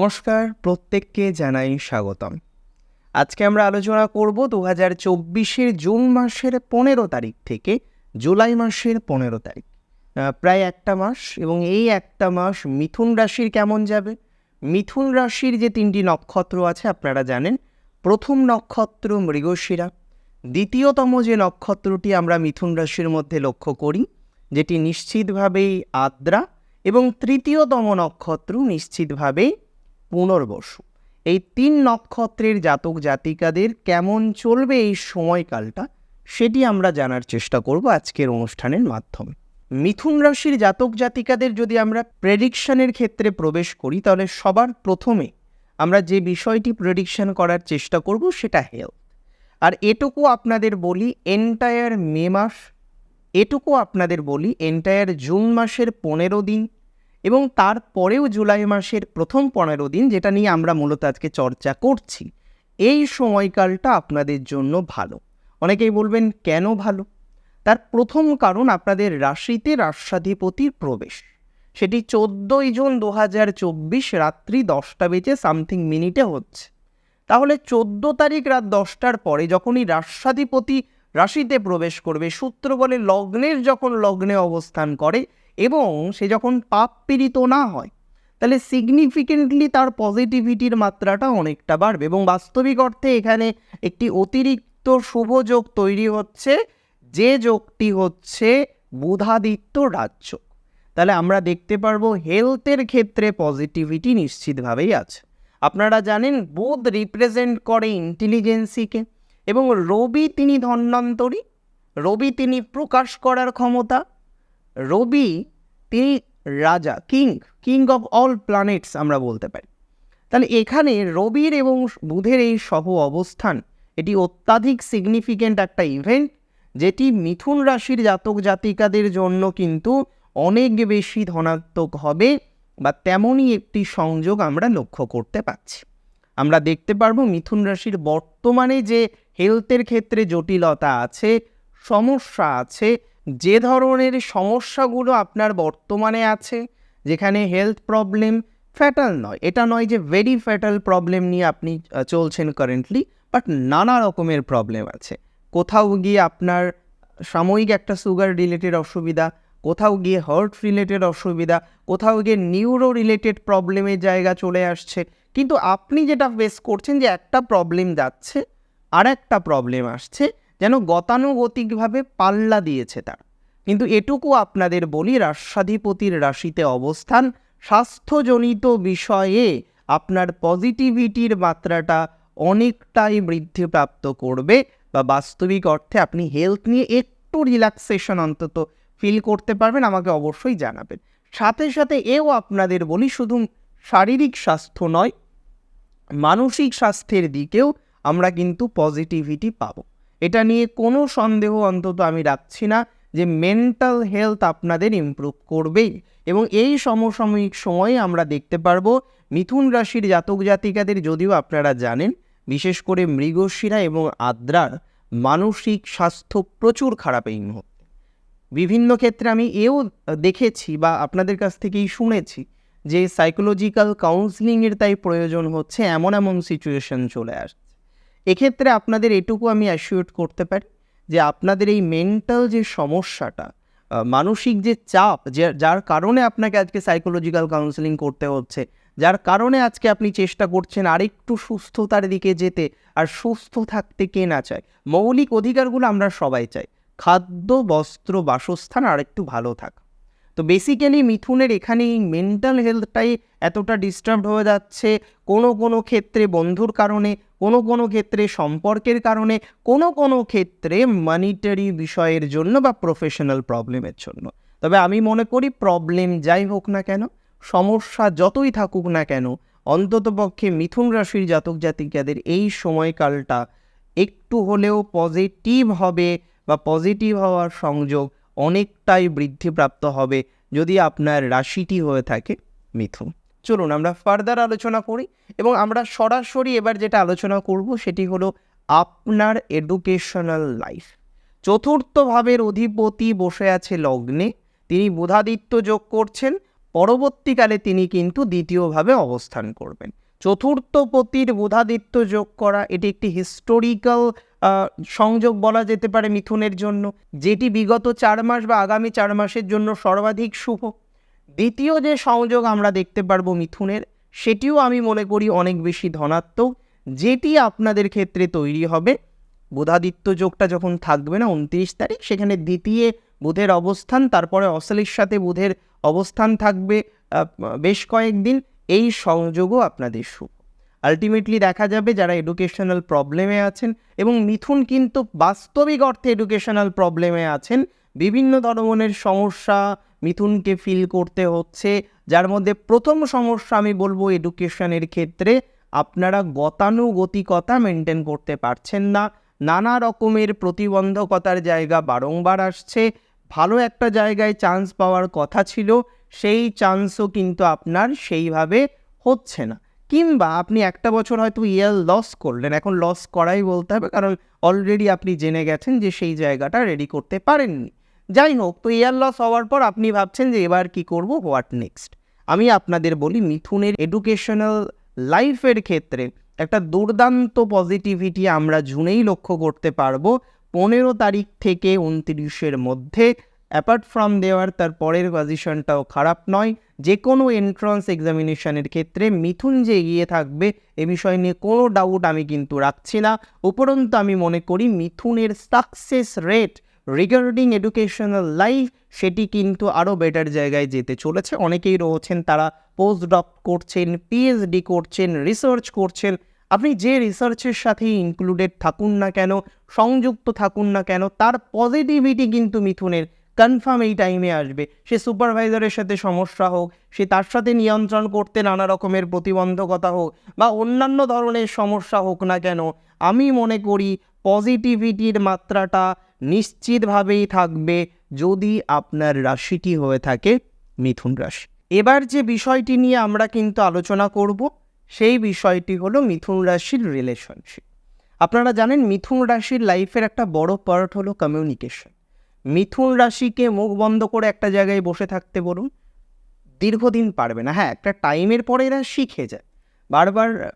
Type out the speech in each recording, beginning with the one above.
নমস্কার, প্রত্যেককে জানাই স্বাগতম। আজকে আমরা আলোচনা করব দু হাজার চব্বিশের জুন মাসের পনেরো তারিখ থেকে জুলাই মাসের পনেরো তারিখ। প্রায় একটা মাস এবং এই একটা মাস মিথুন রাশির কেমন যাবে? মিথুন রাশির যে তিনটি নক্ষত্র আছে, আপনারা জানেন, প্রথম নক্ষত্র মৃগশিরা। দ্বিতীয়তম যে নক্ষত্রটি আমরা মিথুন রাশির মধ্যে লক্ষ্য করি, যেটি নিশ্চিতভাবেই আদ্রা এবং তৃতীয়তম নক্ষত্র নিশ্চিতভাবেই পুনর্বসু। এই তিন নক্ষত্রের জাতক জাতিকাদের কেমন চলবে এই সময়কালটা, সেটি আমরা জানার চেষ্টা করব আজকের অনুষ্ঠানের মাধ্যমে। মিথুন রাশির জাতক জাতিকাদের যদি আমরা প্রেডিকশনের ক্ষেত্রে প্রবেশ করি, তাহলে সবার প্রথমে আমরা যে বিষয়টি প্রেডিকশন করার চেষ্টা করব, সেটা হেলথ আর এটুকু আপনাদের বলি এন্টায়ার মে মাস, এটুকু আপনাদের বলি এন্টায়ার জুন মাসের পনেরো দিন এবং তারপরেও জুলাই মাসের প্রথম পনেরো দিন, যেটা নিয়ে আমরা মূলত আজকে চর্চা করছি, এই সময়কালটা আপনাদের জন্য ভালো। অনেকেই বলবেন, কেন ভালো? তার প্রথম কারণ আপনাদের রাশিতে রাষ্ট্রাধিপতির প্রবেশ। সেটি চোদ্দোই জুন দু হাজার চব্বিশ রাত্রি দশটা বেজে সামথিং মিনিটে হচ্ছে। তাহলে চোদ্দ তারিখ রাত দশটার পরে যখনই রাষ্ট্রাধিপতি রাশিতে প্রবেশ করবে, সূত্র বলে লগ্নের যখন লগ্নে অবস্থান করে এবং সে যখন পাপ পীড়িত না হয়, তাহলে সিগনিফিকেন্টলি তার পজিটিভিটির মাত্রাটা অনেকটা বাড়বে এবং বাস্তবিক অর্থে এখানে একটি অতিরিক্ত শুভ যোগ তৈরি হচ্ছে, যে যোগটি হচ্ছে বুধাদিত্য রাজ্য। তাহলে আমরা দেখতে পারব হেলথের ক্ষেত্রে পজিটিভিটি নিশ্চিতভাবেই আছে। আপনারা জানেন বুধ রিপ্রেজেন্ট করে ইন্টেলিজেন্সিকে এবং রবি তিনি ধন্বন্তরী রবি তিনি প্রকাশ করার ক্ষমতা রবি, তিনি রাজা king king of all planets আমরা বলতে পারি। তাহলে এখানে রবির এবং বুধের এই সহ অবস্থান, এটি অত্যাধিক সিগনিফিকেন্ট একটা ইভেন্ট যেটি মিথুন রাশির জাতক জাতিকাদের জন্য কিন্তু অনেক বেশি ধনাত্মক হবে বা তেমনই একটি সংযোগ আমরা লক্ষ্য করতে পারছি। আমরা দেখতে পারব মিথুন রাশির বর্তমানে যে হেলথের ক্ষেত্রে জটিলতা আছে, সমস্যা আছে যে ধরনের সমস্যাগুলো আপনার বর্তমানে আছে, যেখানে হেলথ প্রবলেম ফ্যাটাল নয়, এটা নয় যে ভেরি ফ্যাটাল প্রবলেম নিয়ে আপনি চলছেন কারেন্টলি বাট নানা রকমের প্রবলেম আছে। কোথাও গিয়ে আপনার সাময়িক একটা সুগার রিলেটেড অসুবিধা, কোথাও গিয়ে হার্ট রিলেটেড অসুবিধা, কোথাও গিয়ে নিউরো রিলেটেড প্রবলেমের জায়গা চলে আসছে। কিন্তু আপনি যেটা ফেস করছেন যে একটা প্রবলেম যাচ্ছে আর একটা প্রবলেম আসছে যেন গতানুগতিকভাবে পাল্লা দিয়েছে তার। কিন্তু এটুকু আপনাদের বলি, রাষ্ট্রাধিপতির রাশিতে অবস্থান স্বাস্থ্যজনিত বিষয়ে আপনার পজিটিভিটির মাত্রাটা অনেকটাই বৃদ্ধিপ্রাপ্ত করবে বা বাস্তবিক অর্থে আপনি হেলথ নিয়ে একটু রিল্যাক্সেশন অন্তত ফিল করতে পারবেন, আমাকে অবশ্যই জানাবেন। সাথে সাথে এও আপনাদের বলি, শুধু শারীরিক স্বাস্থ্য নয়, মানসিক স্বাস্থ্যের দিকেও আমরা কিন্তু পজিটিভিটি পাবো। এটা নিয়ে কোনো সন্দেহ অন্তত আমি রাখছি না যে মেন্টাল হেলথ আপনাদের ইমপ্রুভ করবেই। এবং এই সমসাময়িক সময়ে আমরা দেখতে পারব মিথুন রাশির জাতক জাতিকাদের যদিও আপনারা জানেন, বিশেষ করে মৃগশিরা এবং আদ্রার মানসিক স্বাস্থ্য প্রচুর খারাপ এই মুহূর্তে। বিভিন্ন ক্ষেত্রে আমি এও দেখেছি বা আপনাদের কাছ থেকেই শুনেছি যে সাইকোলজিক্যাল কাউন্সিলিংয়ের তাই প্রয়োজন হচ্ছে এমন এমন সিচুয়েশন চলে আসছে। এক্ষেত্রে আপনাদের এটুকু আমি অ্যাসিওর করতে পারি যে আপনাদের এই মেন্টাল যে সমস্যাটা মানসিক যে চাপ যে, যার কারণে আপনাকে আজকে সাইকোলজিক্যাল কাউন্সেলিং করতে হচ্ছে, যার কারণে আজকে আপনি চেষ্টা করছেন আরেকটু সুস্থতার দিকে যেতে, আর সুস্থ থাকতে কে না চায়? মৌলিক অধিকারগুলো আমরা সবাই চাই। খাদ্য, বস্ত্র, বাসস্থান আর একটু ভালো থাক। তো বেসিক্যালি মিথুনের এখানে এই মেন্টাল হেলথটাই এতটা ডিস্টার্ব হয়ে যাচ্ছে। কোনো কোনো ক্ষেত্রে বন্ধুর কারণে কোনো কোনো ক্ষেত্রে সম্পর্কের কারণে, কোনো কোনো ক্ষেত্রে মানিটারি বিষয়ের জন্য বা প্রফেশনাল প্রবলেমের জন্য। তবে আমি মনে করি প্রবলেম যাই হোক না কেন, সমস্যা যতই থাকুক না কেন অন্ততপক্ষে মিথুন রাশির জাতক জাতিকাদের এই সময়কালটা একটু হলেও পজিটিভ হবে বা পজিটিভ হওয়ার সংযোগ অনেকটাই বৃদ্ধিপ্রাপ্ত হবে যদি আপনার রাশিটি হয়ে থাকে মিথুন। চলুন আমরা ফার্দার আলোচনা করি এবং আমরা সরাসরি এবার যেটা আলোচনা করব সেটি হলো আপনার এডুকেশনাল লাইফ চতুর্থ ভাবের অধিপতি বসে আছে লগ্নে, তিনি বুধাদিত্য যোগ করছেন, পরবর্তীকালে তিনি কিন্তু দ্বিতীয়ভাবে অবস্থান করবেন। চতুর্থ পতির বুধাদিত্য যোগ করা, এটি একটি হিস্টোরিক্যাল সংযোগ বলা যেতে পারে মিথুনের জন্য, যেটি বিগত চার মাস বা আগামী চার মাসের জন্য সর্বাধিক শুভ। দ্বিতীয় যে সংযোগ আমরা দেখতে পারব মিথুনের, সেটিও আমি মনে করি অনেক বেশি ধনাত্মক, যেটি আপনাদের ক্ষেত্রে তৈরি হবে। বুধাদিত্য যোগটা যখন থাকবে না উনত্রিশ তারিখ, সেখানে দ্বিতীয় বুধের অবস্থান, তারপরে অসলের সাথে বুধের অবস্থান থাকবে বেশ কয়েকদিন। এই সংযোগও আপনাদের শুভ। আলটিমেটলি দেখা যাবে যারা এডুকেশনাল প্রবলেমে আছেন এবং মিথুন কিন্তু বাস্তবিক অর্থে এডুকেশনাল প্রবলেমে আছেন। বিভিন্ন ধরনের সমস্যা মিথুনকে ফিল করতে হচ্ছে। যার মধ্যে প্রথম সমস্যা আমি বলব এডুকেশনের ক্ষেত্রে, আপনারা গতানুগতিকতা মেনটেন করতে পারছেন না। নানা রকমের প্রতিবন্ধকতার জায়গা বারংবার আসছে। ভালো একটা জায়গায় চান্স পাওয়ার কথা ছিল, সেই চান্সও কিন্তু আপনার সেইভাবে হচ্ছে না। কিংবা আপনি একটা বছর হয়তো ইয়ার লস করলেন, এখন লস করাই বলতে হবে, কারণ অলরেডি আপনি জেনে গেছেন যে সেই জায়গাটা রেডি করতে পারেননি। যাই হোক তো এয়ার লস হওয়ার পর আপনি ভাবছেন যে এবার কি করব হোয়াট নেক্সট আমি আপনাদের বলি, মিথুনের এডুকেশনাল লাইফের ক্ষেত্রে একটা দুর্দান্ত পজিটিভিটি আমরা জুনেই লক্ষ্য করতে পারব। পনেরো তারিখ থেকে উনত্রিশের মধ্যে অ্যাপার্ট ফ্রম দেওয়ার তার পরের পজিশনটাও খারাপ নয়। যে কোনো এন্ট্রান্স এক্সামিনেশনের ক্ষেত্রে মিথুন যে এগিয়ে থাকবে, এ বিষয় নিয়ে কোনো ডাউট আমি কিন্তু রাখছি না। উপরন্তু আমি মনে করি, মিথুনের success rate regarding educational life সেটি কিন্তু আরও বেটার জায়গায় যেতে চলেছে। অনেকেই রয়েছেন, তারা পোস্ট ডক করছেন পিএইচডি করছেন রিসার্চ করছেন। আপনি যে রিসার্চের সাথে ইনক্লুডেড থাকুন না কেন, সংযুক্ত থাকুন না কেন, তার পজিটিভিটি কিন্তু মিথুনের কনফার্ম এই টাইমে আসবে। সে সুপারভাইজারের সাথে সমস্যা হোক, সে তার সাথে নিয়ন্ত্রণ করতে নানা রকমের প্রতিবন্ধকতা হোক, বা অন্যান্য ধরনের সমস্যা হোক না কেন, আমি মনে করি পজিটিভিটির মাত্রাটা নিশ্চিতভাবেই থাকবে যদি আপনার রাশিটি হয়ে থাকে মিথুন রাশি। এবার যে বিষয়টি নিয়ে আমরা কিন্তু আলোচনা করব, সেই বিষয়টি হলো মিথুন রাশির রিলেশনশিপ আপনারা জানেন মিথুন রাশির লাইফের একটা বড় পার্ট হলো কমিউনিকেশন মিথুন রাশিকে মুখ বন্ধ করে একটা জায়গায় বসে থাকতে বলুন, দীর্ঘদিন পারবে না। হ্যাঁ একটা টাইমের পরে এরা শিখে যায়। বারবার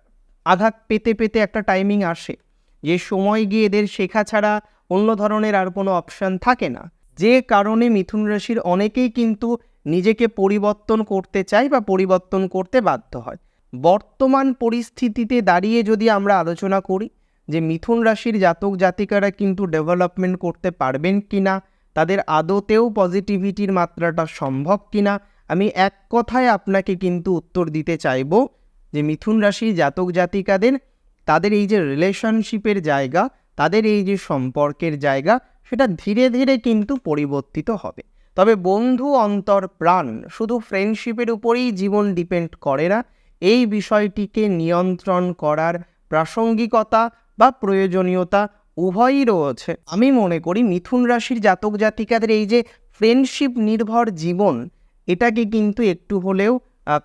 আঘাত পেতে পেতে একটা টাইমিং আসে। যে সময় গিয়ে এদের শেখা ছাড়া অন্য ধরনের আর কোনো অপশান থাকে না। যে কারণে মিথুন রাশির অনেকেই কিন্তু নিজেকে পরিবর্তন করতে চায় বা পরিবর্তন করতে বাধ্য হয়। বর্তমান পরিস্থিতিতে দাঁড়িয়ে যদি আমরা আলোচনা করি যে মিথুন রাশির জাতক জাতিকারা কিন্তু ডেভেলপমেন্ট করতে পারবেন কি না তাদের আদতেও পজিটিভিটির মাত্রাটা সম্ভব কি না আমি এক কথায় আপনাকে কিন্তু উত্তর দিতে চাইব যে মিথুন রাশির জাতক জাতিকাদের, তাদের এই যে রিলেশনশিপের জায়গা তাদের এই যে সম্পর্কের জায়গা, সেটা ধীরে ধীরে কিন্তু পরিবর্তিত হবে। তবে বন্ধু, অন্তর, প্রাণ শুধু ফ্রেন্ডশিপের উপরেই জীবন ডিপেন্ড করে না। এই বিষয়টিকে নিয়ন্ত্রণ করার প্রাসঙ্গিকতা বা প্রয়োজনীয়তা উভয়ই রয়েছে। আমি মনে করি মিথুন রাশির জাতক জাতিকাদের এই যে ফ্রেন্ডশিপ নির্ভর জীবন, এটাকে কিন্তু একটু হলেও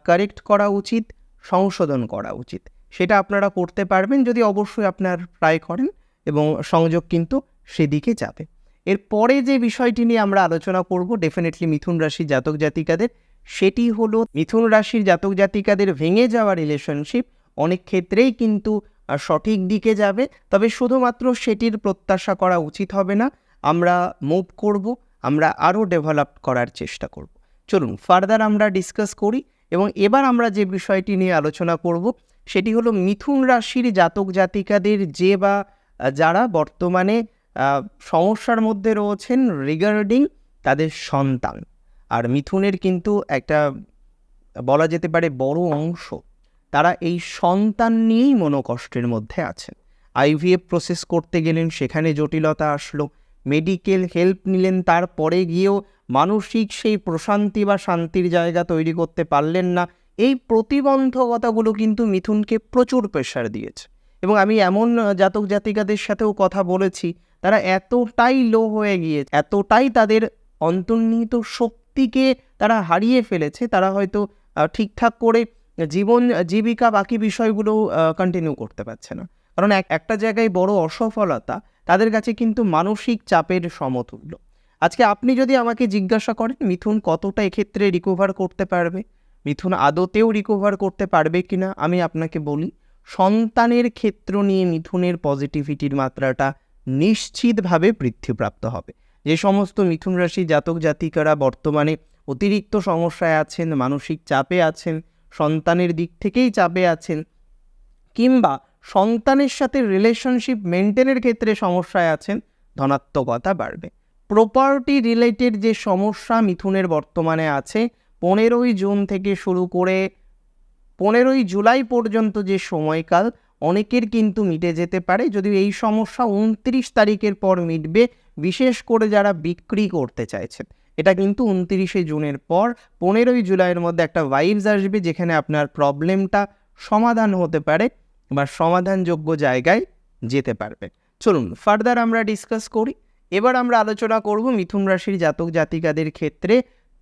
কারেক্ট করা উচিত, সংশোধন করা উচিত। সেটা আপনারা করতে পারবেন যদি অবশ্যই আপনার ট্রাই করেন। এবং সংযোগ কিন্তু সেদিকে যাবে। এরপরে যে বিষয়টি নিয়ে আমরা আলোচনা করব ডেফিনেটলি মিথুন রাশির জাতক জাতিকাদের, সেটি হলো মিথুন রাশির জাতক জাতিকাদের ভেঙে যাওয়া রিলেশনশিপ অনেক ক্ষেত্রেই কিন্তু সঠিক দিকে যাবে। তবে শুধুমাত্র সেটির প্রত্যাশা করা উচিত হবে না, আমরা মুভ করব, আমরা আরও ডেভেলপ করার চেষ্টা করব। চলুন ফার্দার আমরা ডিসকাস করি এবং এবার আমরা যে বিষয়টি নিয়ে আলোচনা করব, সেটি হলো মিথুন রাশির জাতক জাতিকাদের যে বা যারা বর্তমানে সমস্যার মধ্যে রয়েছেন রিগার্ডিং তাদের সন্তান। আর মিথুনের কিন্তু একটা বলা যেতে পারে বড় অংশ, তারা এই সন্তান নিয়েই মনোকষ্টের মধ্যে আছেন। আইভিএফ প্রসেস করতে গেলেন, সেখানে জটিলতা আসলো মেডিকেল হেল্প নিলেন, তারপরে গিয়েও মানসিক সেই প্রশান্তি বা শান্তির জায়গা তৈরি করতে পারলেন না। এই প্রতিবন্ধকতাগুলো কিন্তু মিথুনকে প্রচুর প্রেশার দিয়েছে। এবং আমি এমন জাতক জাতিকাদের সাথেও কথা বলেছি, তারা এতটাই লো হয়ে গিয়েছে, এতটাই তাদের অন্তর্নিহিত শক্তিকে তারা হারিয়ে ফেলেছে, তারা হয়তো ঠিকঠাক করে জীবন, জীবিকা বাকি বিষয়গুলো কন্টিনিউ করতে পারছে না। কারণ এক, একটা জায়গায় বড় অসফলতা তাদের কাছে কিন্তু মানসিক চাপের সমতুল্য। আজকে আপনি যদি আমাকে জিজ্ঞাসা করেন, মিথুন কতটা এক্ষেত্রে রিকভার করতে পারবে? মিথুন আদতেও রিকভার করতে পারবে কিনা? আমি আপনাকে বলি সন্তানের ক্ষেত্র নিয়ে মিথুনের পজিটিভিটির মাত্রাটা নিশ্চিতভাবে বৃদ্ধিপ্রাপ্ত হবে। যে সমস্ত মিথুন রাশি জাতক জাতিকারা বর্তমানে অতিরিক্ত সমস্যায় আছেন, মানসিক চাপে আছেন, সন্তানের দিক থেকেই চাপে আছেন, কিংবা সন্তানের সাথে রিলেশনশিপ মেনটেনের ক্ষেত্রে সমস্যায় আছেন, ধনাত্মকতা বাড়বে। প্রপার্টি রিলেটেড যে সমস্যা মিথুনের বর্তমানে আছে, পনেরোই জুন থেকে শুরু করে পনেরোই জুলাই পর্যন্ত যে সময়কাল, অনেকের কিন্তু মিটে যেতে পারে। যদিও এই সমস্যা উনত্রিশ তারিখের পর মিটবে, বিশেষ করে যারা বিক্রি করতে চাইছেন। এটা কিন্তু উনত্রিশে জুনের পর, পনেরোই জুলাইয়ের মধ্যে একটা ভাইবস আসবে, যেখানে আপনার প্রবলেমটা সমাধান হতে পারে বা সমাধানযোগ্য জায়গায় যেতে পারবে। চলুন ফার্দার আমরা ডিসকাস করি। এবার আমরা আলোচনা করব মিথুন রাশির জাতক জাতিকাদের ক্ষেত্রে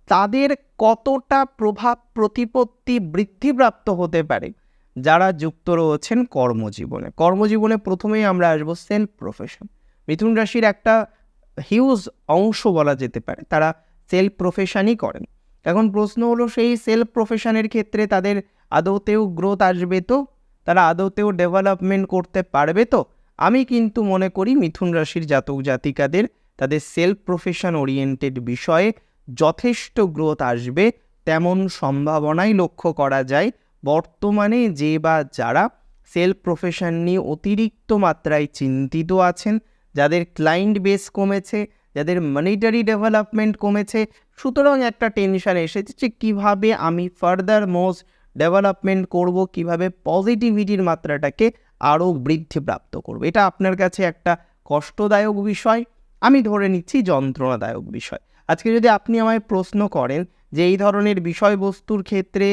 তাদের কতটা প্রভাব প্রতিপত্তি বৃদ্ধিপ্রাপ্ত হতে পারে? যারা যুক্ত রয়েছেন কর্মজীবনে। কর্মজীবনে প্রথমেই আমরা আসব সেলফ প্রফেশন মিথুন রাশির একটা হিউজ অংশ বলা যেতে পারে। তারা সেলফ প্রফেশনই করেন। এখন প্রশ্ন হলো, সেই সেলফ প্রফেশনের ক্ষেত্রে তাদের আদৌতেও গ্রোথ আসবে তো? তারা আদৌতেও ডেভেলপমেন্ট করতে পারবে তো? আমি কিন্তু মনে করি, মিথুন রাশির জাতক জাতিকাদের তাদের সেলফ প্রফেশন ওরিয়েন্টেড বিষয়ে যথেষ্ট গ্রোথ আসবে, তেমন সম্ভাবনাই লক্ষ্য করা যায়। বর্তমানে যে বা যারা সেলফ প্রফেশন নিয়ে অতিরিক্ত মাত্রায় চিন্তিত আছেন, যাদের ক্লায়েন্ট বেস কমেছে, যাদের মনিটারি ডেভেলপমেন্ট কমেছে, সুতরাং একটা টেনশন এসেছে যে কীভাবে আমি ফার্দার মোস্ট ডেভেলপমেন্ট করব, কীভাবে পজিটিভিটির মাত্রাটাকে আরও বৃদ্ধিপ্রাপ্ত করব। এটা আপনার কাছে একটা কষ্টদায়ক বিষয়, আমি ধরে নিচ্ছি যন্ত্রণাদায়ক বিষয়। আজকে যদি আপনি আমায় প্রশ্ন করেন যে এই ধরনের বিষয়বস্তুর ক্ষেত্রে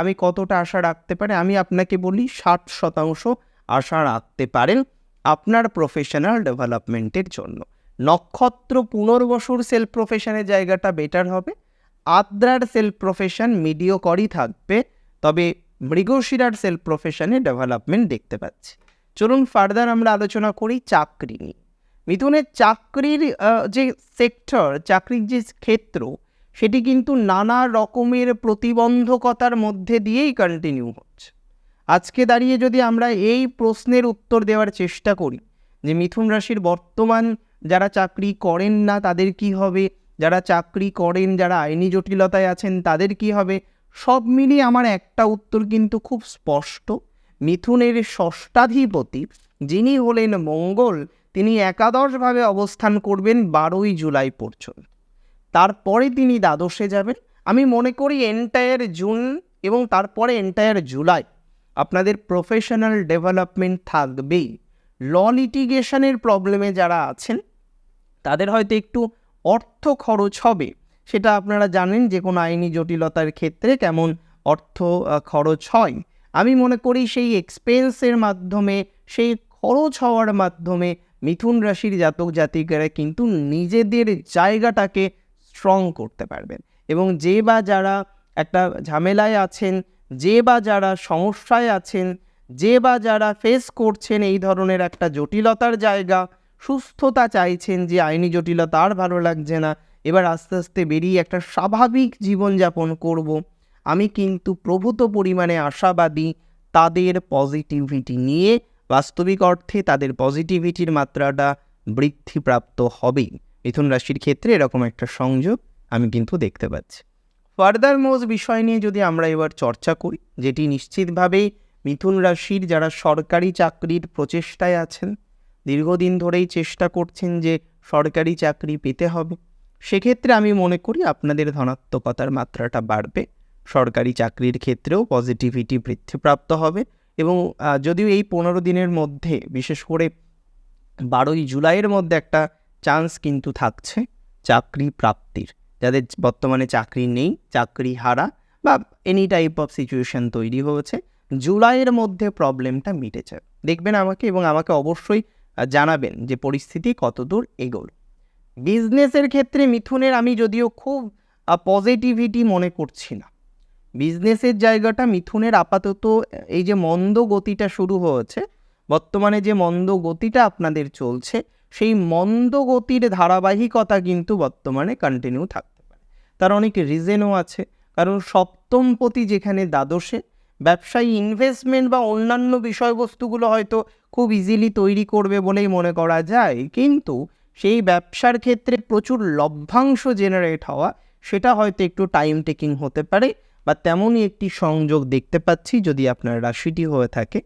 আমি কতটা আশা রাখতে পারি, আমি আপনাকে বলি ষাট শতাংশ আশা রাখতে পারেন আপনার প্রফেশনাল ডেভেলপমেন্টের জন্য। নক্ষত্র পুনর্বসুর সেলফ প্রফেশনের জায়গাটা বেটার হবে, আদ্রার সেলফ প্রফেশন মিডিওকরই থাকবে, তবে মৃগশিরার সেলফ প্রফেশনে ডেভেলপমেন্ট দেখতে পাচ্ছি। চলুন ফার্দার আমরা আলোচনা করি চাকরি নিয়ে। মিথুনের চাকরির যে সেক্টর চাকরির যে ক্ষেত্র, সেটি কিন্তু নানা রকমের প্রতিবন্ধকতার মধ্যে দিয়েই কন্টিনিউ হচ্ছে। আজকে দাঁড়িয়ে যদি আমরা এই প্রশ্নের উত্তর দেওয়ার চেষ্টা করি, যে মিথুন রাশির বর্তমান যারা চাকরি করেন না, তাদের কি হবে? যারা চাকরি করেন, যারা আইনি জটিলতায় আছেন, তাদের কি হবে? সব মিলিয়ে আমার একটা উত্তর কিন্তু খুব স্পষ্ট। মিথুনের ষষ্ঠাধিপতি যিনি হলেন মঙ্গল তিনি একাদশভাবে অবস্থান করবেন বারোই জুলাই পর্যন্ত। তারপরে তিনি দ্বাদশে যাবেন। আমি মনে করি এন্টায়ার জুন এবং তারপরে এন্টায়ার জুলাই আপনাদের প্রফেশনাল ডেভেলপমেন্ট থাকবেই। ল লিটিগেশনের প্রবলেমে যারা আছেন, তাদের হয়তো একটু অর্থ খরচ হবে। সেটা আপনারা জানেন যে কোনো আইনি জটিলতার ক্ষেত্রে কেমন অর্থ খরচ হয়। আমি মনে করি সেই এক্সপেন্সের মাধ্যমে, সেই খরচ হওয়ার মাধ্যমে মিথুন রাশির জাতক জাতিকারা কিন্তু নিজেদের জায়গাটাকে স্ট্রং করতে পারবেন এবং যে বা যারা একটা ঝামেলায় আছেন, যে বা যারা সমস্যায় আছেন, যে বা যারা ফেস করছেন এই ধরনের একটা জটিলতার জায়গা, সুস্থতা চাইছেন যে আইনি জটিলতা আর ভালো লাগছে না, এবার আস্তে আস্তে বেরিয়ে একটা স্বাভাবিক জীবনযাপন করব। আমি কিন্তু প্রভূত পরিমাণে আশাবাদী, তাদের পজিটিভিটি নিয়ে বাস্তবিক অর্থে তাদের পজিটিভিটির মাত্রাটা বৃদ্ধিপ্রাপ্ত হবেই। মিথুন রাশির ক্ষেত্রে এরকম একটা সংযোগ আমি কিন্তু দেখতে পাচ্ছি। ফার্দার মোজ বিষয় নিয়ে যদি আমরা এবার চর্চা করি, যেটি নিশ্চিতভাবেই মিথুন রাশির যারা সরকারি চাকরির প্রচেষ্টায় আছেন, দীর্ঘদিন ধরেই চেষ্টা করছেন যে সরকারি চাকরি পেতে হবে, সেক্ষেত্রে আমি মনে করি আপনাদের ধনাত্মকতার মাত্রাটা বাড়বে। সরকারি চাকরির ক্ষেত্রেও পজিটিভিটি বৃদ্ধিপ্রাপ্ত হবে। এবং যদিও এই পনেরো দিনের মধ্যে, বিশেষ করে বারোই জুলাইয়ের মধ্যে একটা চান্স কিন্তু থাকছে চাকরি প্রাপ্তির। যাদের বর্তমানে চাকরি নেই, চাকরি হারা বা এনি টাইপ অফ সিচুয়েশন তৈরি হয়েছে, জুলাইয়ের মধ্যে প্রবলেমটা মিটেছে। দেখবেন আমাকে এবং আমাকে অবশ্যই জানাবেন যে পরিস্থিতি কতদূর এগোল। বিজনেসের ক্ষেত্রে মিথুনের আমি যদিও খুব পজিটিভিটি মনে করছি না। বিজনেসের জায়গাটা মিথুনের আপাতত এই যে মন্দ গতিটা শুরু হয়েছে, বর্তমানে যে মন্দ গতিটা আপনাদের চলছে, সেই মন্দগতির ধারাবাহিকতা কিন্তু বর্তমানে কন্টিনিউ থাকতে পারে। তার অনেক রিজেনও আছে। কারণ সপ্তমপতি যেখানে দ্বাদশে, ব্যবসায়ী ইনভেস্টমেন্ট বা অন্যান্য বিষয়বস্তুগুলো হয়তো খুব ইজিলি তৈরি করবে বলেই মনে করা যায়, কিন্তু সেই ব্যবসার ক্ষেত্রে প্রচুর লভ্যাংশ জেনারেট হওয়া, সেটা হয়তো একটু টাইম টেকিং হতে পারে। বা তেমনই একটি সংযোগ দেখতে পাচ্ছি যদি আপনার রাশিটি হয়ে থাকে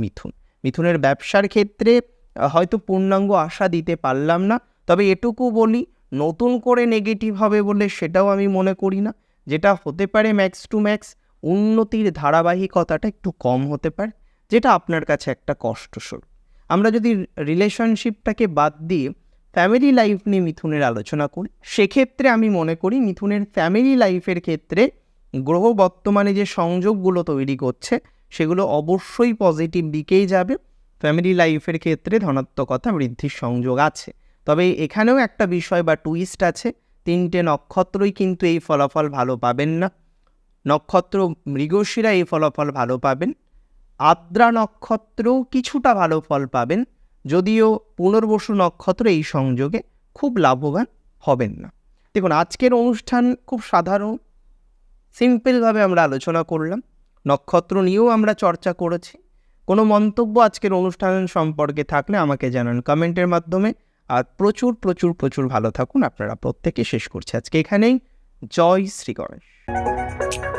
মিথুন। মিথুনের ব্যবসার ক্ষেত্রে হয়তো পূর্ণাঙ্গ আশা দিতে পারলাম না, তবে এটুকু বলি, নতুন করে নেগেটিভ হবে বলে সেটাও আমি মনে করি না। যেটা হতে পারে ম্যাক্স টু ম্যাক্স উন্নতির ধারাবাহিকতাটা একটু কম হতে পারে, যেটা আপনার কাছে একটা কষ্টস্বরূপ। আমরা যদি রিলেশনশিপটাকে বাদ দিয়ে ফ্যামিলি লাইফ নিয়ে মিথুনের আলোচনা করি, সেক্ষেত্রে আমি মনে করি মিথুনের ফ্যামিলি লাইফের ক্ষেত্রে গ্রহ বর্তমানে যে সংযোগগুলো তৈরি করছে, সেগুলো অবশ্যই পজিটিভ দিকেই যাবে। ফ্যামিলি লাইফের ক্ষেত্রে ধনাত্মকতা বৃদ্ধির সংযোগ আছে। তবে এখানেও একটা বিষয় বা টুইস্ট আছে, তিনটে নক্ষত্রই কিন্তু এই ফলাফল ভালো পাবেন না। নক্ষত্র মৃগশিরা এই ফলাফল ভালো পাবেন। আদ্রা নক্ষত্রও কিছুটা ভালো ফল পাবেন, যদিও পুনর্বসু নক্ষত্র এই সংযোগে খুব লাভবান হবেন না। দেখুন, আজকের অনুষ্ঠান খুব সাধারণ সিম্পলভাবে আমরা আলোচনা করলাম। নক্ষত্র নিয়েও আমরা চর্চা করেছি। কোনো মন্তব্য আজকের অনুষ্ঠান সম্পর্কে থাকলে আমাকে জানান কমেন্টের মাধ্যমে। আর প্রচুর প্রচুর প্রচুর ভালো থাকুন। আপনারা প্রত্যেকে শেষ করছে। আজকে এখানেই। জয় শ্রী গণেশ।